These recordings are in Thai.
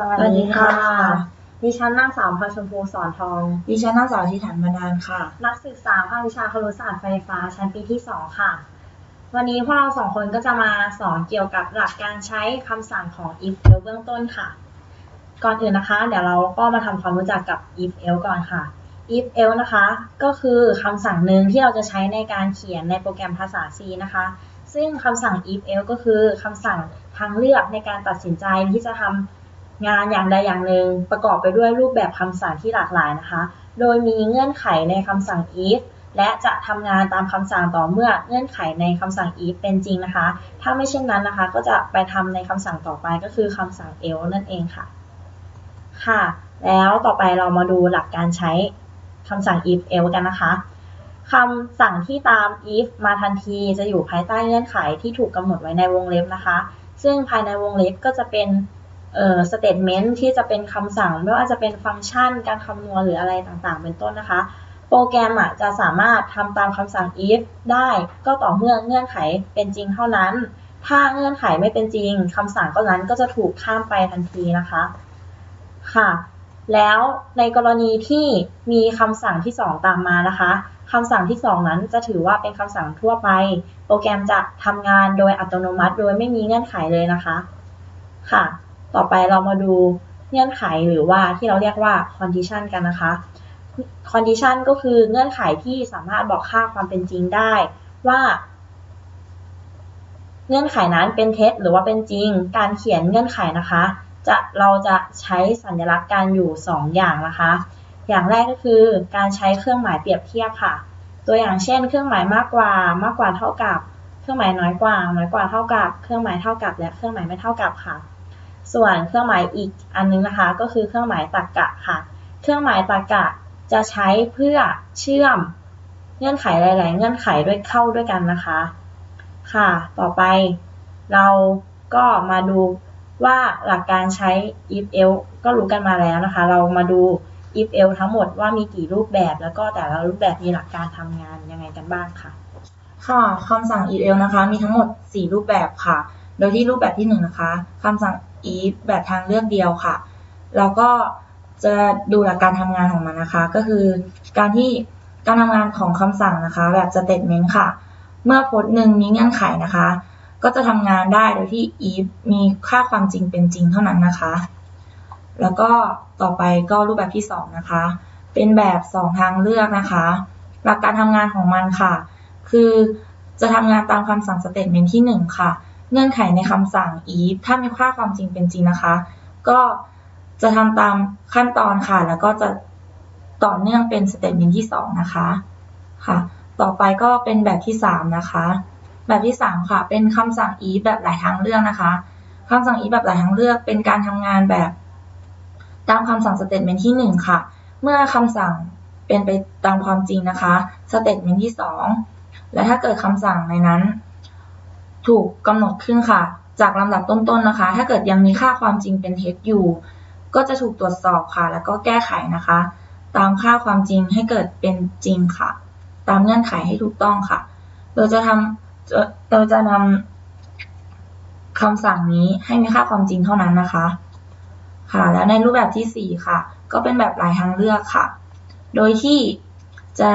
สวัสดีค่ะ ดิฉันนางสาวพลอยชมพูสอนทอง ดิฉันนางสาวธิฐานบรรดาลค่ะ นักศึกษาภาควิชาครุศาสตร์ไฟฟ้าชั้นปีที่2ค่ะ วันนี้พวกเราสองคนก็จะมาสอนเกี่ยวกับหลักการใช้คำสั่งของ if else เบื้องต้นค่ะ ก่อนอื่นนะคะ เดี๋ยวเราก็มาทำความรู้จักกับ if else ก่อนค่ะ if else นะคะ ก็คือคำสั่งหนึ่งที่เราจะใช้ในการเขียนในโปรแกรมภาษา C นะคะ ซึ่งคำสั่ง if else ก็คือคำสั่งทางเลือกในการตัดสินใจที่จะทำ งานอย่างใดอย่างหนึ่งประกอบไปด้วยรูปแบบคำสั่งที่หลากหลายนะคะ โดยมีเงื่อนไขในคำสั่ง if และจะทำงานตามคำสั่งต่อเมื่อเงื่อนไขในคำสั่ง if เป็นจริงนะคะ ถ้าไม่เช่นนั้นนะคะ ก็จะไปทำในคำสั่งต่อไปก็คือคำสั่ง else นั่นเองค่ะ ค่ะ แล้วต่อไปเรามาดูหลักการใช้คำสั่ง if else กันนะคะคำสั่งที่ตาม if มาทันทีจะอยู่ภายใต้เงื่อนไขที่ถูกกำหนดไว้ในวงเล็บนะคะ ซึ่งภายในวงเล็บก็จะเป็น เอ่อ statement ที่จะเป็นคำสั่ง ไม่ว่าจะเป็นฟังก์ชัน การคำนวณหรืออะไรต่างๆ เป็นต้นนะคะ โปรแกรมอะจะสามารถทำตามคำสั่ง if ได้ก็ต่อเมื่อเงื่อนไขเป็นจริงเท่านั้น ถ้าเงื่อนไขไม่เป็นจริงคำสั่งก็นั้นก็จะถูกข้ามไปทันทีนะคะค่ะ แล้วในกรณีที่มีคำสั่งที่ 2 ตามมานะคะคำสั่งที่ 2 นั้นจะถือว่าเป็นคำสั่งทั่วไป โปรแกรมจะทำงานโดยอัตโนมัติ โดยไม่มีเงื่อนไขเลยนะคะ ค่ะ ต่อไปเรามาดูเงื่อนไขหรือว่าที่เราเรียกว่า condition กันนะคะ condition ก็คือเงื่อนไขที่สามารถบอกค่าความเป็นจริงได้ว่า เงื่อนไขนั้นเป็นเท็จหรือว่าเป็นจริง การเขียนเงื่อนไขนะคะ จะเราจะใช้สัญลักษณ์การอยู่ 2 อย่างนะคะ อย่างแรกก็คือการใช้เครื่องหมายเปรียบเทียบค่ะ ตัวอย่างเช่น เครื่องหมายมากกว่ามากกว่าเท่ากับ เครื่องหมายน้อยกว่าน้อยกว่าเท่ากับ เครื่องหมายเท่ากับและเครื่องหมายไม่เท่ากับค่ะ ส่วนเครื่องหมายอีกอันนึงนะคะ ก็คือเครื่องหมายตรรกะค่ะ เครื่องหมายตรรกะจะใช้เพื่อเชื่อมเงื่อนไขหลาย ๆ เงื่อนไขด้วยเข้าด้วยกันนะคะ ค่ะ ต่อไปเราก็มาดูว่าหลักการใช้ if else ก็รู้กันมาแล้วนะคะ เรามาดู if else ทั้งหมดว่ามีกี่รูปแบบ แล้วก็แต่ละรูปแบบมีหลักการทำงานยังไงกันบ้างค่ะ ค่ะคำสั่ง if else นะคะ มีทั้งหมด 4 รูปแบบค่ะ โดยที่รูปแบบที่1นะคะคำสั่ง if แบบทางเลือกเดียวค่ะ เราก็จะดูหลักการทำงานของมันนะคะ ก็คือการที่การทำงานของคำสั่งนะคะ แบบ statement ค่ะ เมื่อโพสต์หนึ่งมีเงื่อนไขนะคะ ก็จะทำงานได้โดยที่ if มีค่าความจริงเป็นจริงเท่านั้นนะคะ แล้วก็ต่อไปก็รูปแบบที่ 2 นะคะ เป็นแบบ 2 ทางเลือกนะคะ หลักการทำงานของมันค่ะ คือจะทำงานตามคำสั่ง statement ที่ 1 ค่ะ เงื่อนไขในคำสั่ง if ถ้ามีค่าความจริงเป็นจริงนะคะ ก็จะทำตามขั้นตอนค่ะ แล้วก็จะต่อเนื่องเป็น statement ที่ 2 นะคะค่ะ ต่อไปก็เป็นแบบที่ 3 นะคะ แบบที่ 3 ค่ะ เป็นคำสั่ง if แบบหลายทางเลือกนะคะคำสั่ง if แบบหลายทางเลือก เป็นการทำงานแบบ ตามคำสั่ง statement ที่ 1 ค่ะ เมื่อคำสั่งเป็นไปตามความจริงนะคะ statement ที่ 2 และถ้าเกิดคำสั่งในนั้น ถูกกำหนดขึ้นค่ะ จากลำดับต้นๆนะคะ ถ้าเกิดยังมีค่าความจริงเป็นเท็จอยู่ ก็จะถูกตรวจสอบค่ะ แล้วก็แก้ไขนะคะ ตามค่าความจริงให้เกิดเป็นจริงค่ะ ตามเงื่อนไขให้ถูกต้องค่ะโดยจะทำโดยจะนำคำสั่งนี้ให้มีค่าความจริงเท่านั้นนะคะ ค่ะ แล้วในรูปแบบที่ 4 ค่ะ ก็เป็นแบบหลายทางเลือกค่ะ โดยที่จะ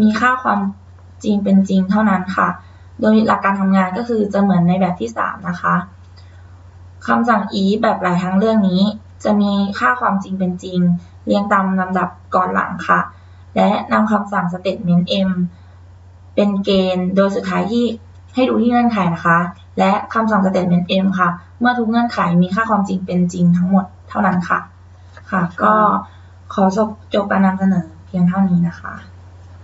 มีค่าความจริงเป็นจริงเท่านั้นค่ะ โดยหลักการทำงานก็คือจะเหมือนในแบบที่ 3 นะคะคำสั่ง if แบบหลายทางเลือกนี้ จะมีค่าความจริงเป็นจริง เรียงตามลำดับก่อนหลังค่ะ และนำคำสั่ง statement m เป็นเกณฑ์ โดยสุดท้ายที่ให้ดูที่เงื่อนไขนะคะ และคำสั่ง statement m ค่ะ เมื่อทุกเงื่อนไขมีค่าความจริงเป็นจริงทั้งหมดเท่านั้นค่ะ ค่ะ ก็ขอจบจบการนำเสนอเพียงเท่านี้นะคะ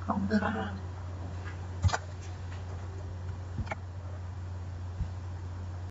ขอบคุณค่ะ